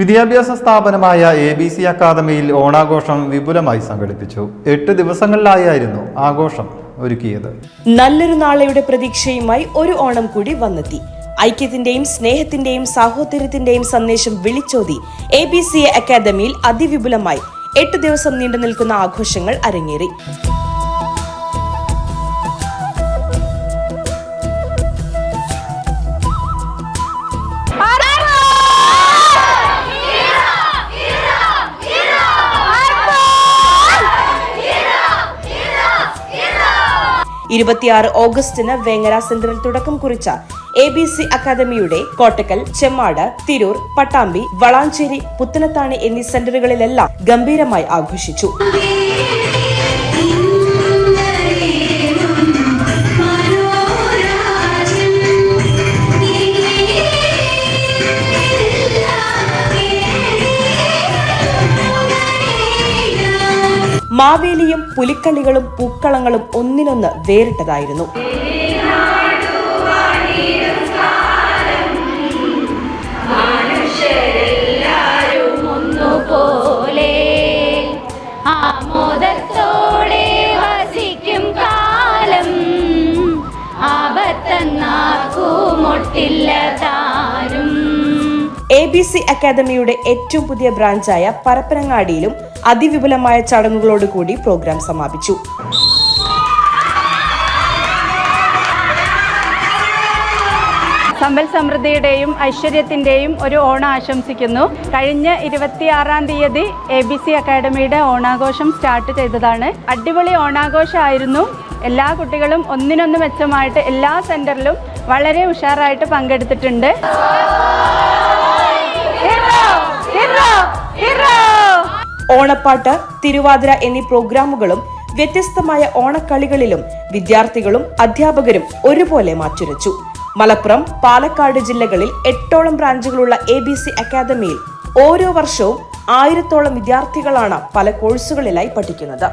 വിദ്യാഭ്യാസ സ്ഥാപനമായ A B C അക്കാദമിയിൽ ഓണാഘോഷം വിപുലമായി സംഘടിപ്പിച്ചു. എട്ട് ദിവസങ്ങളിലായിരുന്നു ആഘോഷം ഒരുക്കിയത്. നല്ലൊരു നാളെയുടെ പ്രതീക്ഷയുമായി ഒരു ഓണം കൂടി വന്നെത്തി. ഐക്യത്തിന്റെയും സ്നേഹത്തിന്റെയും സാഹോദര്യത്തിന്റെയും സന്ദേശം വിളിച്ചോതി എ ബി സി അക്കാദമിയിൽ അതിവിപുലമായി എട്ട് ദിവസം നീണ്ടു നിൽക്കുന്ന ആഘോഷങ്ങൾ അരങ്ങേറി. ഇരുപത്തിയാറ് ഓഗസ്റ്റിന് വേങ്ങര സെന്ററിൽ തുടക്കം കുറിച്ച എ ബി സി അക്കാദമിയുടെ കോട്ടക്കൽ ചെമ്മാട് തിരൂർ പട്ടാമ്പി വളാഞ്ചേരി പുത്തനത്താണി എന്നീ സെന്ററുകളിലെല്ലാം ഗംഭീരമായി ആഘോഷിച്ചു. മാവേലിയും പുലിക്കളികളും പൂക്കളങ്ങളും ഒന്നിനൊന്ന് വേറിട്ടതായിരുന്നു. കാലം. എ ബി സി അക്കാദമിയുടെ ഏറ്റവും പുതിയ ബ്രാഞ്ചായ പരപ്പനങ്ങാടിയിലും അതിവിപുലമായ ചടങ്ങുകളോടുകൂടി പ്രോഗ്രാം സമാപിച്ചു. സമ്പൽ സമൃദ്ധിയുടെയും ഐശ്വര്യത്തിന്റെയും ഒരു ഓണം ആശംസിക്കുന്നു. കഴിഞ്ഞ ഇരുപത്തിയാറാം തീയതി എ ബി സി അക്കാഡമിയുടെ ഓണാഘോഷം സ്റ്റാർട്ട് ചെയ്തതാണ്. അടിപൊളി ഓണാഘോഷമായിരുന്നു. എല്ലാ കുട്ടികളും ഒന്നിനൊന്ന് മെച്ചമായിട്ട് എല്ലാ സെന്ററിലും വളരെ ഉഷാറായിട്ട് പങ്കെടുത്തിട്ടുണ്ട്. ഓണപ്പാട്ട് തിരുവാതിര എന്നീ പ്രോഗ്രാമുകളും വ്യത്യസ്തമായ ഓണക്കളികളിലും വിദ്യാർത്ഥികളും അധ്യാപകരും ഒരുപോലെ മാറ്റുരച്ചു. മലപ്പുറം പാലക്കാട് ജില്ലകളിൽ എട്ടോളം ബ്രാഞ്ചുകളുള്ള എ ബി സി അക്കാദമിയിൽ ഓരോ വർഷവും ആയിരത്തോളം വിദ്യാർത്ഥികളാണ് പല കോഴ്സുകളിലായി പഠിക്കുന്നത്.